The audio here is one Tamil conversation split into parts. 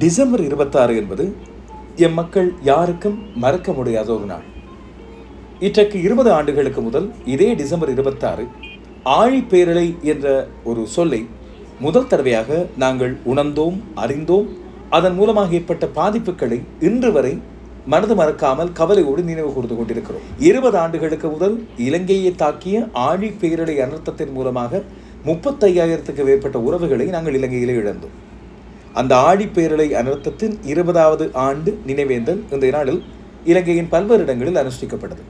டிசம்பர் இருபத்தாறு என்பது எம் மக்கள் யாருக்கும் மறக்க முடியாத ஒரு நாள். இன்றைக்கு இருபது ஆண்டுகளுக்கு முதல் இதே டிசம்பர் இருபத்தாறு ஆழிப்பேரலை என்ற ஒரு சொல்லை முதல் தடவையாக நாங்கள் உணர்ந்தோம் அறிந்தோம். அதன் மூலமாக ஏற்பட்ட பாதிப்புகளை இன்று வரை மனது மறக்காமல் கவலையோடு நினைவு கூர்ந்து கொண்டிருக்கிறோம். இருபது ஆண்டுகளுக்கு முதல் இலங்கையை தாக்கிய ஆழி பேரலை அனர்த்தத்தின் மூலமாக முப்பத்தையாயிரத்துக்கு மேற்பட்ட உறவுகளை நாங்கள் இலங்கையிலே இழந்தோம். அந்த ஆழிப்பேரலை அனர்த்தத்தின் இருபதாவது ஆண்டு நினைவேந்தல் இந்த நாளில் இலங்கையின் பல்வேறு இடங்களில் அனுஷ்டிக்கப்பட்டது.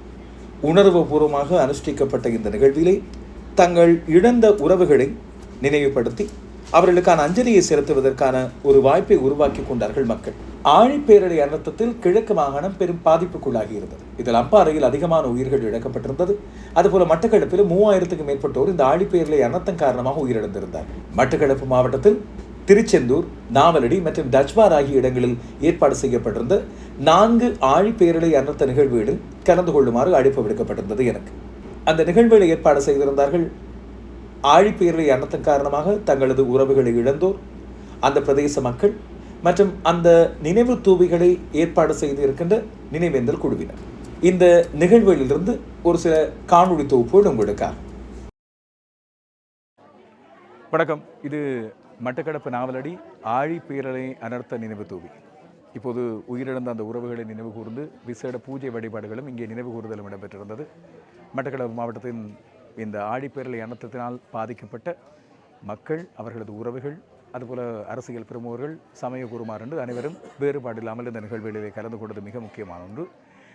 உணர்வுபூர்வமாக அனுஷ்டிக்கப்பட்ட இந்த நிகழ்விலே தங்கள் இழந்த உறவுகளை நினைவுபடுத்தி அவர்களுக்கான அஞ்சலியை செலுத்துவதற்கான ஒரு வாய்ப்பை உருவாக்கி கொண்டார்கள் மக்கள். ஆழிப்பேரலை அனர்த்தத்தில் கிழக்கு மாகாணம் பெரும் பாதிப்புக்குள்ளாகி இருந்தது. இதில் அம்பாறையில் அதிகமான உயிர்கள் இழக்கப்பட்டிருந்தது. அதுபோல மட்டக்களப்பில் மூவாயிரத்துக்கும் மேற்பட்டோர் இந்த ஆழிப்பேரலை அனர்த்தம் காரணமாக உயிரிழந்திருந்தார் மட்டக்களப்பு மாவட்டத்தில் திருச்செந்தூர் நாவலடி மற்றும் தஜ்வார் ஆகிய இடங்களில் ஏற்பாடு செய்யப்பட்டிருந்த நான்கு ஆழிப்பேரலை அனர்த்த நிகழ்வுகளில் கலந்து கொள்ளுமாறு அழைப்பு விடுக்கப்பட்டிருந்தது எனக்கு. அந்த நிகழ்வுகளை ஏற்பாடு செய்திருந்தார்கள். ஆழிப்பேரலை அனர்த்தம் காரணமாக தங்களது உறவுகளை இழந்தோர் அந்த பிரதேச மக்கள் மற்றும் அந்த நினைவு தூவிகளை ஏற்பாடு செய்து இருக்கின்ற நினைவேந்தல் குழுவினர். இந்த நிகழ்வுகளிலிருந்து ஒரு சில காணொளி தொகுப்புகள் உங்களுக்காக. வணக்கம். இது மட்டக்களப்பு நாவலடி ஆழி பேரலை அனர்த்த நினைவு தூவி. இப்போது உயிரிழந்த அந்த உறவுகளை நினைவு கூர்ந்து விசேட பூஜை வழிபாடுகளும் இங்கே நினைவு கூறுதலும் இடம்பெற்றிருந்தது. மட்டக்களப்பு மாவட்டத்தின் இந்த ஆழிப்பேரலை அனர்த்தத்தினால் பாதிக்கப்பட்ட மக்கள் அவர்களது உறவுகள் அதுபோல அரசியல் பிரமுகர்கள் சமய குருமார் என்று அனைவரும் வேறுபாடு இல்லாமல் இந்த நிகழ்வுகளிலே கலந்து கொண்டது மிக முக்கியமான ஒன்று.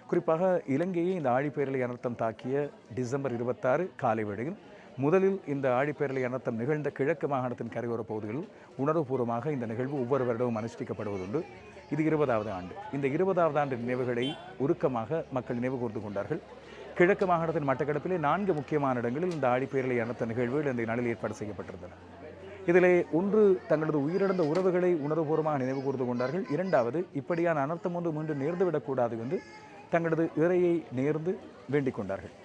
குறிப்பாக இலங்கையை இந்த ஆழிப்பேரலை அனர்த்தம் தாக்கிய டிசம்பர் இருபத்தாறு காலை வேளையில் முதலில் இந்த ஆழிப்பேரலை அனர்த்தம் நிகழ்ந்த கிழக்கு மாகாணத்தின் கரையோர பகுதிகளில் உணர்வுபூர்வமாக இந்த நிகழ்வு ஒவ்வொரு வருடமும் அனுஷ்டிக்கப்படுவதுண்டு. இது இருபதாவது ஆண்டு. இந்த இருபதாவது ஆண்டு நினைவுகளை உருக்கமாக மக்கள் நினைவு கூர்ந்து கொண்டார்கள். கிழக்கு மாகாணத்தின் மட்டக்களப்பிலே நான்கு முக்கியமான இடங்களில் இந்த ஆழிப்பேரலை அனர்த்த நிகழ்வுகள் இந்த நாளில் ஏற்பாடு செய்யப்பட்டிருந்தன. இதிலே ஒன்று தங்களது உயிரிழந்த உறவுகளை உணர்வுபூர்வமாக நினைவு கூர்ந்து கொண்டார்கள். இரண்டாவது இப்படியான அனர்த்தம் ஒன்று மீண்டும் நேர்ந்துவிடக்கூடாது என்று தங்களது இறையை நேர்ந்து வேண்டிக் கொண்டார்கள்.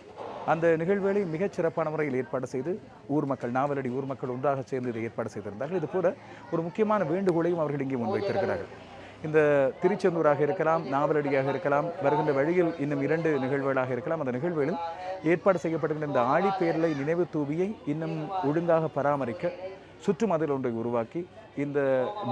அந்த நிகழ்வுகளை மிகச் சிறப்பான முறையில் ஏற்பாடு செய்து ஊர் மக்கள் நாவலடி ஊர் மக்கள் ஒன்றாக சேர்ந்து இதை ஏற்பாடு செய்திருந்தார்கள். இது போல ஒரு முக்கியமான வேண்டுகோளையும் அவர்கள் இங்கே முன்வைத்திருக்கிறார்கள். இந்த திருச்செந்தூராக இருக்கலாம் நாவலடியாக இருக்கலாம் வருகின்ற வழியில் இன்னும் இரண்டு நிகழ்வுகளாக இருக்கலாம். அந்த நிகழ்வுகளில் ஏற்பாடு செய்யப்படுகின்ற இந்த ஆழிப்பேரலை நினைவு தூவியை இன்னும் ஒழுங்காக பராமரிக்க சுற்றுமதில் ஒன்றை உருவாக்கி இந்த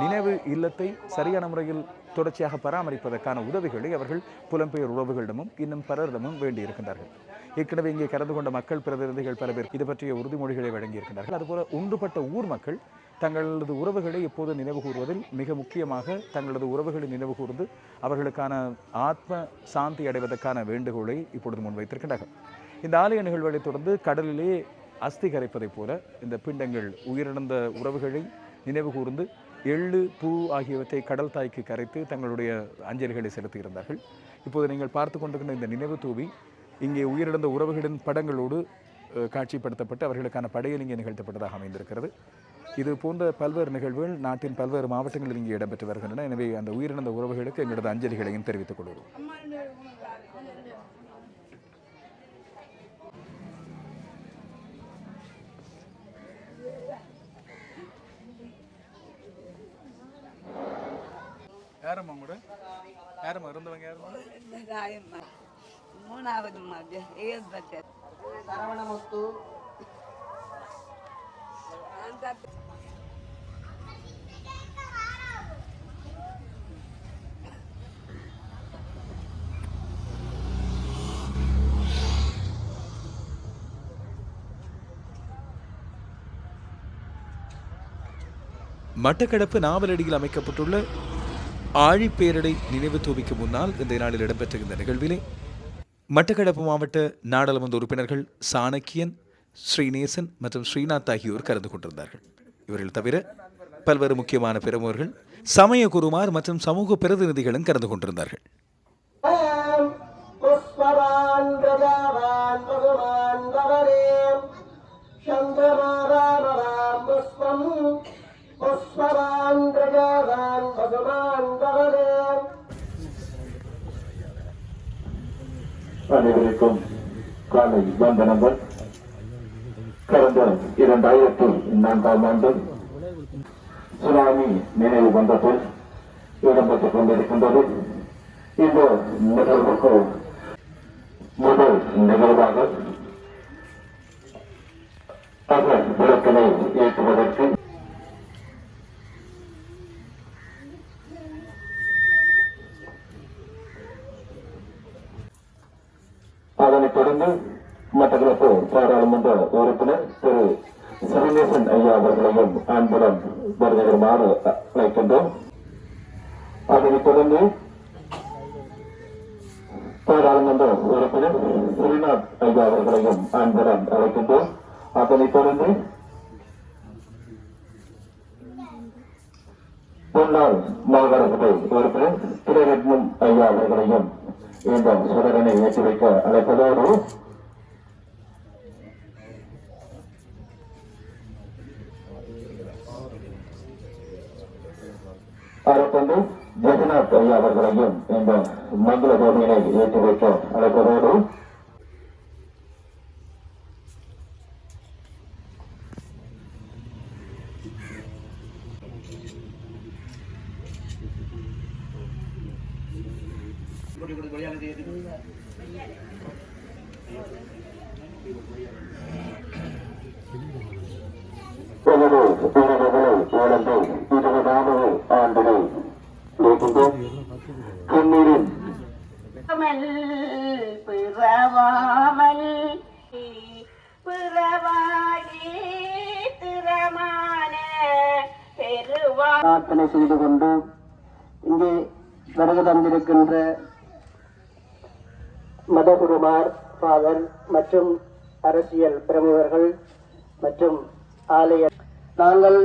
நினைவு இல்லத்தை சரியான முறையில் தொடர்ச்சியாக பராமரிப்பதற்கான உதவிகளை அவர்கள் புலம்பெயர் உறவுகளிடமும் இன்னும் பலரிடமும் வேண்டியிருக்கின்றார்கள். ஏற்கனவே இங்கே கலந்து கொண்ட மக்கள் பிரதிநிதிகள் பல பேர் இது பற்றிய உறுதிமொழிகளை வழங்கியிருக்கிறார்கள் அதுபோல ஒன்றுபட்ட ஊர் மக்கள் தங்களது உறவுகளை எப்போது நினைவு கூறுவதில் மிக முக்கியமாக தங்களது உறவுகளை நினைவு கூர்ந்து அவர்களுக்கான ஆத்ம சாந்தி அடைவதற்கான வேண்டுகோளை இப்பொழுது முன்வைத்திருக்கின்றார்கள். இந்த ஆலய நிகழ்வுகளை தொடர்ந்து கடலிலே அஸ்தி கரைப்பதைப் போல இந்த பிண்டங்கள் உயிரிழந்த உறவுகளை நினைவு கூர்ந்து எள்ளு பூ ஆகியவற்றை கடல் தாய்க்கு கரைத்து தங்களுடைய அஞ்சலிகளை செலுத்தியிருந்தார்கள். இப்போது நீங்கள் பார்த்து கொண்டிருக்கின்ற இந்த நினைவு தூவி இங்கே உயிரிழந்த உறவுகளின் படங்களோடு காட்சிப்படுத்தப்பட்டு அவர்களுக்கான படையல் இங்கே நிகழ்த்தப்பட்டதாக அமைந்திருக்கிறது. இது போன்ற பல்வேறு நிகழ்வுகள் நாட்டின் பல்வேறு மாவட்டங்களில் இங்கே இடம்பெற்று வருகின்றன. எனவே அந்த உயிரிழந்த உறவுகளுக்கு எங்களது அஞ்சலிகளையும் தெரிவித்துக் கொள்கிறோம். யாரம்மா கூட யாரம்மா? இருந்தவங்க யாரம்மா? மூணாவது சரவணமுத்து. மட்டக்களப்பு நாவலடியில் அமைக்கப்பட்டுள்ள ஆழிப்பேரடை நினைவு தூவிக்கு முன்னால் இந்த நாளில் இடம்பெற்ற இந்த நிகழ்விலே மட்டக்களப்பு மாவட்ட நாடாளுமன்ற உறுப்பினர்கள் சாணக்கியன் ஸ்ரீநேசன் மற்றும் ஸ்ரீநாத் ஆகியோர் கலந்து கொண்டிருந்தார்கள். இவர்கள் தவிர பல்வேறு முக்கியமான பிரமுகர்கள் சமய குருமார் மற்றும் சமூக பிரதிநிதிகளும் கலந்து கொண்டிருந்தார்கள். புஷ்பவான் அனைவருக்கும் காலை வந்தனங்கள். கடந்த இரண்டாயிரத்தி நான்காம் ஆண்டு சுனாமி நினைவு மன்றத்தில் இடம்பெற்றுக் கொண்டிருக்கின்றது. இந்த நிகழ்வுக்கு முதல் நிகழ்வாக அவர் விளக்கினை வருகிறமாறு அழைக்கின்றோம் அதனைத் தொடர்ந்து பாராளுமன்ற உறுப்பினர் ஸ்ரீநாத் ஐயா அவர்களையும் அன்புடன் அழைக்கின்றோம் அதனைத் தொடர்ந்து முன்னாள் மாகாண சபை உறுப்பினர் திரைரத்னம் ஐயா அவர்களையும் இந்த சுடரனை ஏற்றி வைக்க அழைப்பதோடு ஜெகநாத் ஐயா அவர்களையும் இந்த மங்கள கோவிலை ஏற்றி வைக்க அழைப்பதோடு எனது உறவுகளை இருக்கின்றோம் கண்ணீரின் பிறவாமல் திறமான பிரார்த்தனை செய்து கொண்டு இங்கே வருகை தந்திருக்கின்ற மதகுருமார் ஃபாதர் மற்றும் அரசியல் பிரமுகர்கள் மற்றும் ஆலய நாங்கள்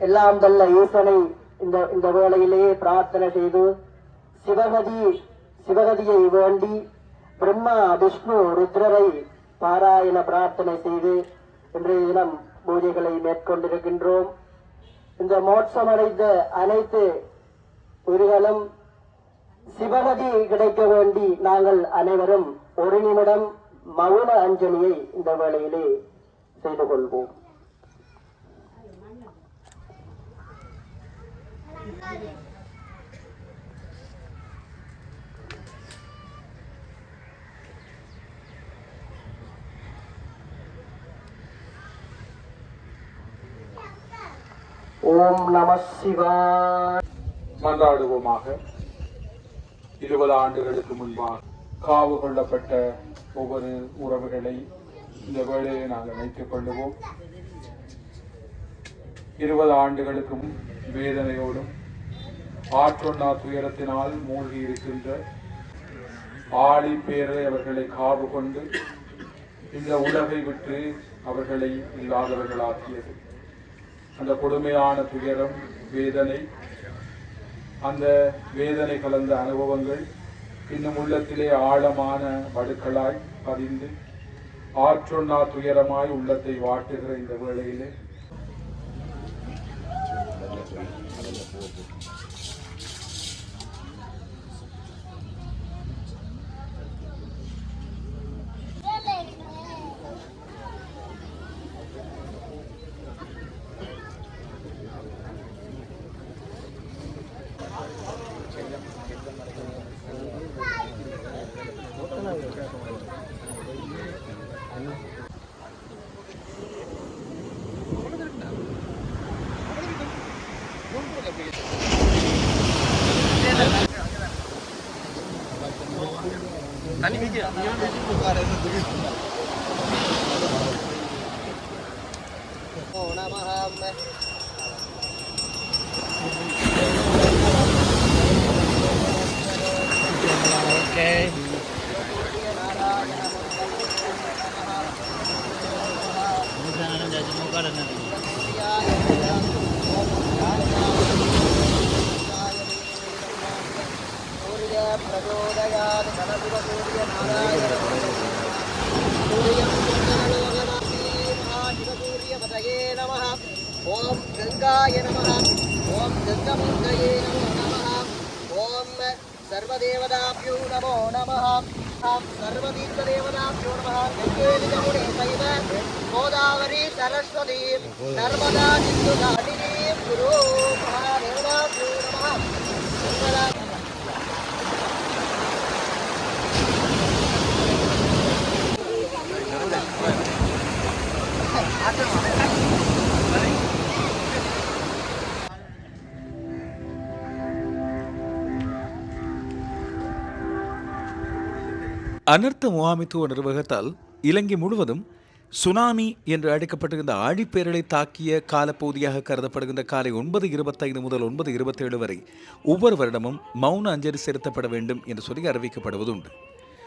எல்லாம் வல்ல ஈசனை இந்த இந்த வேளையிலே பிரார்த்தனை செய்து சிவகதி சிவகதியை வேண்டி பிரம்மா விஷ்ணு ருத்ரரை பாராயண பிரார்த்தனை செய்து இன்றைய தினம் பூஜைகளை மேற்கொண்டிருக்கின்றோம். இந்த மோட்சம் அடைந்த அனைத்து உயிர்களும் சிவகதி கிடைக்க வேண்டி நாங்கள் அனைவரும் ஒரு நிமிடம் மௌன அஞ்சலியை இந்த வேளையிலே செய்து கொள்வோம். ஓம் நம சிவாய. மன்றாடுவோமாக. இருபது ஆண்டுகளுக்கு முன்பாக காவு கொள்ளப்பட்ட ஒவ்வொரு உறவுகளை இந்த வேளையை நாங்கள் நினைத்துக் கொள்ளுவோம். இருபது ஆண்டுகளுக்கும் வேதனையோடும் ஆற்றொண்டா துயரத்தினால் மூழ்கி இருக்கின்ற ஆழி பேரை அவர்களை காவு கொண்டு இந்த உலகை விட்டு அவர்களை இல்லாதவர்களாக்கியது. அந்த கொடுமையான துயரம் வேதனை அந்த வேதனை கலந்த அனுபவங்கள் இன்னும் உள்ளத்திலே ஆழமான வடுக்களாய் பதிந்து ஆற்றொண்ணா துயரமாய் உள்ளத்தை வாட்டுகிற இந்த வேளையிலே Okay. ஓம் கங்காய நம ஓம் கங்கமூர்த்தயே நமோ நம ஓம் சர்வதேவதாபியோ நமோ நம சர்வதீர்த்ததேவதாபியோ நம கங்கே நிஜமுனே சைவ கோதாவரி சரஸ்வதி நர்மதா சிந்து தாடினி குரு மகாதேவதாபியோ நம அனர்த்த முகாமித்துவ நிர்வாகத்தால் இலங்கை முழுவதும் சுனாமி என்று அழைக்கப்பட்டிருந்த ஆழிப்பேரலை தாக்கிய காலப்பகுதியாக கருதப்படுகின்ற காலை ஒன்பது இருபத்தைந்து முதல் ஒன்பது இருபத்தேழு வரை ஒவ்வொரு வருடமும் மௌன அஞ்சலி செலுத்தப்பட வேண்டும் என்று சொல்லி அறிவிக்கப்படுவது உண்டு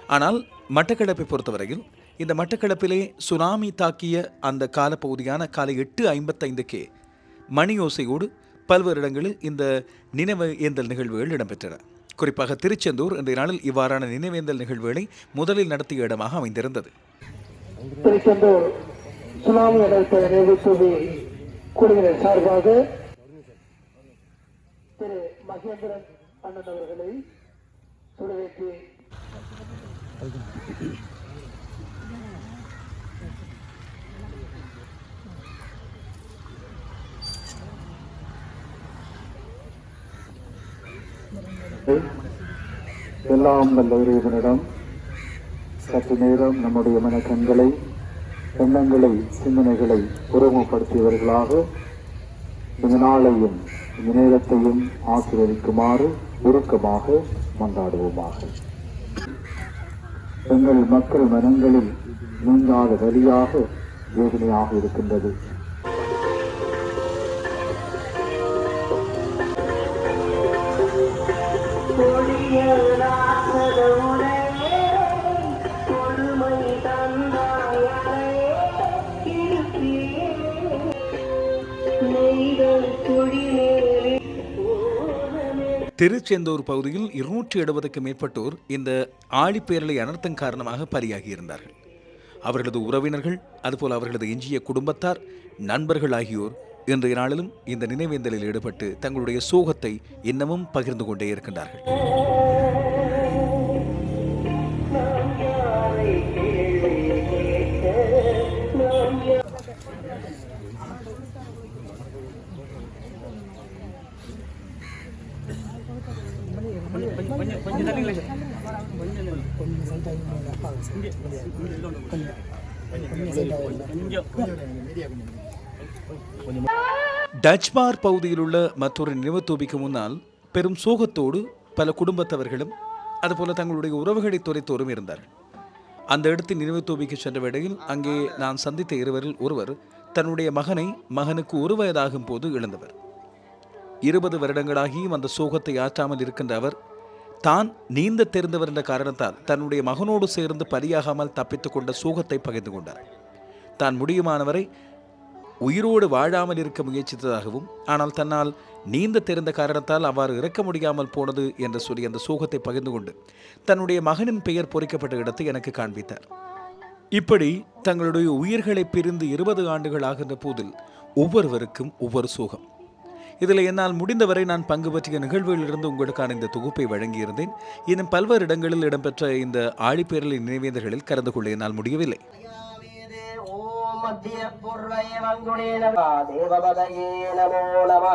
ஆனால் மட்டக்களப்பை பொறுத்தவரையில் இந்த மட்டக்களப்பிலே சுனாமி தாக்கிய அந்த காலப்பகுதியான காலை எட்டு ஐம்பத்தைந்துக்கே மணியோசையோடு பல்வேறு இடங்களில் இந்த நினைவு ஏந்தல் நிகழ்வுகள் இடம்பெற்றன. குறிப்பாக திருச்செந்தூர் இன்றைய நாளில் இவ்வாறான நினைவேந்தல் நிகழ்வுகளை முதலில் நடத்திய இடமாக அமைந்திருந்தது. திருச்செந்தூர் சுனாமி அடைத்த குழுவினர் சார்பாக திரு மகேந்திரன் அண்ணன் அவர்களை எல்லாம் நல்ல இறைவனிடம் சற்று நேரம் நம்முடைய மனக்கண்களை எண்ணங்களை சிந்தனைகளை உருவப்படுத்தியவர்களாக இந்த நாளையும் இந்த நேரத்தையும் ஆசீர்வதிக்குமாறு உருக்கமாக கொண்டாடுவோமாக எங்கள் மக்கள் மனங்களில் நீங்காத வழியாக வேதனையாக இருக்கின்றது. திருச்செந்தூர் பகுதியில் இருநூற்றி எழுபதுக்கு மேற்பட்டோர் இந்த ஆழிப்பேரலை அனர்த்தம் காரணமாக பலியாகியிருந்தார்கள். அவர்களது உறவினர்கள் அதுபோல் அவர்களது எஞ்சிய குடும்பத்தார் நண்பர்கள் ஆகியோர் இன்றைய நாளிலும் இந்த நினைவேந்தலில் ஈடுபட்டு தங்களுடைய சோகத்தை இன்னமும் பகிர்ந்து கொண்டே இருக்கின்றார்கள். டச்மார் பகுதியில் உள்ள மற்றொரு நினைவுத்தூபிக்கு முன்னால் பெரும் சோகத்தோடு பல குடும்பத்தவர்களும் அதுபோல தங்களுடைய உறவுகளை துறைத்தோரும் இருந்தார்கள். அந்த இடத்தின் நினைவுத்தூபிக்கு சென்ற வேளையில் அங்கே நான் சந்தித்த இருவரில் ஒருவர் தன்னுடைய மகனை மகனுக்கு ஒரு வயதாகும் போது இழந்தவர். இருபது வருடங்களாகியும் அந்த சோகத்தை ஆற்றாமல் இருக்கின்ற அவர் தான் நீந்த தெரிந்தவர் என்ற காரணத்தால் தன்னுடைய மகனோடு சேர்ந்து பலியாகாமல் தப்பித்து கொண்ட சோகத்தை பகிர்ந்து கொண்டார். தான் முடியுமானவரை உயிரோடு வாழாமல் இருக்க முயற்சித்ததாகவும் ஆனால் தன்னால் நீந்த தெரிந்த காரணத்தால் அவ்வாறு இறக்க முடியாமல் போனது என்று சொல்லி அந்த சோகத்தை பகிர்ந்து கொண்டு தன்னுடைய மகனின் பெயர் பொறிக்கப்பட்ட இடத்தை எனக்கு காண்பித்தார். இப்படி தங்களுடைய உயிர்களை பிரிந்து இருபது ஆண்டுகள் ஆகின்ற போதில் ஒவ்வொருவருக்கும் ஒவ்வொரு சோகம். இதில் என்னால் முடிந்தவரை நான் பங்கு பற்றிய நிகழ்வுகளிலிருந்து உங்களுக்கான இந்த தொகுப்பை வழங்கியிருந்தேன். இன்னும் பல்வேறு இடங்களில் இடம்பெற்ற இந்த ஆழிப்பேரலை நினைவேந்தர்களில் கலந்து கொள்ள என்னால் முடியவில்லை. மத்திய பூர்வ ஏவங்குணேன நமோ நம